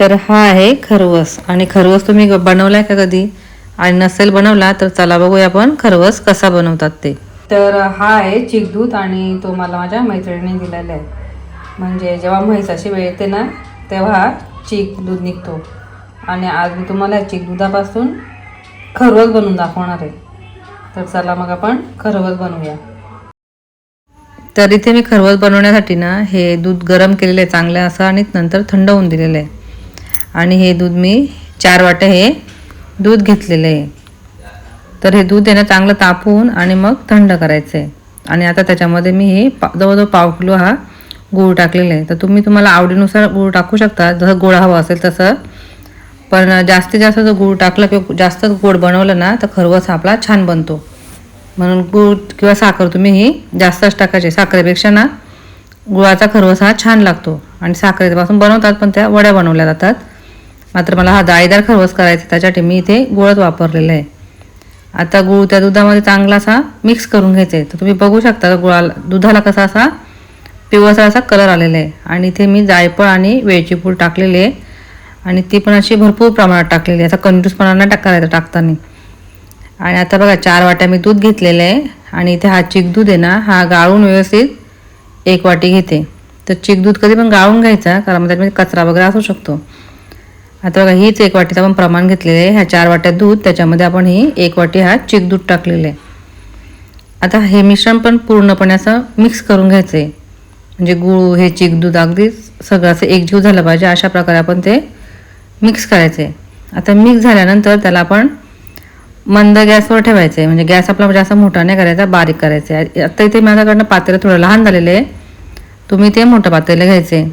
तर हा आहे खरवस. आणि खरवस तुम्ही बनवलाय का कधी? आणि नसेल बनवला तर चला बघूया आपण खरवस कसा बनवतात ते. तर हा आहे चिकदूध आणि तो मला माझ्या मैत्रिणीने दिलेला आहे. म्हणजे जेव्हा म्हैसाची वेळ येते ना तेव्हा हा चीक दूध निघतो. आणि आज मी तुम्हाला चीक दुधापासून खरवस बनवून दाखवणार आहे. तर चला मग आपण खरवस बनवूया. तर इथे मी खरवस बनवण्यासाठी ना हे दूध गरम केलेलं आहे चांगलं असं आणि नंतर थंड होऊन दिलेलं आहे. आणि हे दूध मी चार वाटे हे दूध घेतलेलं आहे. तर हे दूध आहे ना चांगलं तापवून आणि मग थंड करायचं आहे आणि आता त्याच्यामध्ये मी हे पा जवळजवळ पाव किलो हा गूळ टाकलेला आहे. तर तुम्ही तुम्हाला आवडीनुसार गूळ टाकू शकता. जसं गोड हवं असेल तसं. पण जास्तीत जास्त जर गूळ टाकलं किंवा जास्त गोड बनवलं ना तर खरवस हा आपला छान बनतो. म्हणून गूळ किंवा साखर तुम्ही ही जास्तच टाकायची. साखरेपेक्षा ना गुळाचा खरवस हा छान लागतो. आणि साखरेपासून बनवतात पण त्या वड्या बनवल्या जातात. मात्र मला हा जाळीदार खरवस करायचा त्याच्यासाठी मी इथे गुळच वापरलेला आहे. आता गुळ त्या दुधामध्ये चांगला असा मिक्स करून घ्यायचा आहे. तर तुम्ही बघू शकता गुळाला दुधाला कसा असा पिवळसा असा कलर आलेला आहे. आणि इथे मी जायफळ आणि वेलची पूड टाकलेली आहे. आणि ती पण अशी भरपूर प्रमाणात टाकलेली आहे. असा कंजूसपणा नाही टाक करायचा टाकताना. आणि आता बघा चार वाट्या मी दूध घेतलेलं आहे. आणि इथे हा चिक दूध आहे ना हा गाळून व्यवस्थित एक वाटी घेते. तर चिक दूध कधी पण गाळून घ्यायचा कारण त्याच्यामध्ये कचरा वगैरे असू शकतो. आता बघा हीच एक वाटीचं आपण प्रमाण घेतलेलं आहे. ह्या चार वाट्या दूध त्याच्यामध्ये आपण ही एक वाटी हा चिक दूध टाकलेलं आहे. आता हे मिश्रण पण पूर्णपणे असं मिक्स करून घ्यायचं आहे म्हणजे गूळ हे चिक दूध अगदी सगळं असं एकजीव झालं पाहिजे अशा प्रकारे आपण ते मिक्स करायचं आहे आता मिक्स झाल्यानंतर त्याला आपण मंद गॅसवर ठेवायचं आहे म्हणजे गॅस आपला म्हणजे असा मोठा नाही करायचा बारीक करायचा आहे आता इथे माझ्याकडनं पातेलं थोडं लहान झालेलं आहे. तुम्ही ते मोठं पातेलं घ्यायचं आहे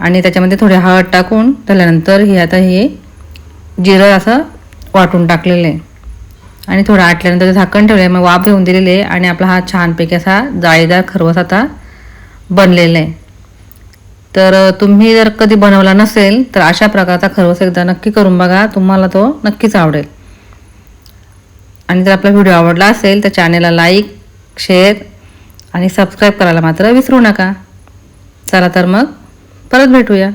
आणि त्याच्यामध्ये थोडे हळद टाकून त्याच्यानंतर हे आता हे जिरं असं वाटून टाकलेलं आहे. आणि थोडं आटल्यानंतर झाकण ठेवलं आहे मग वाफ घेऊन दिलेली आहे आणि आपला हा छानपैकी असा जाळीदार खरवस आता बनलेला आहे. तर तुम्ही जर कधी बनवला नसेल तर अशा प्रकारचा खरवस एकदा नक्की करून बघा. तुम्हाला तो नक्कीच आवडेल. आणि जर आपला व्हिडिओ आवडला असेल तर चॅनेलला लाईक शेअर आणि सबस्क्राईब करायला मात्र विसरू नका. चला तर मग. परत भेटूया.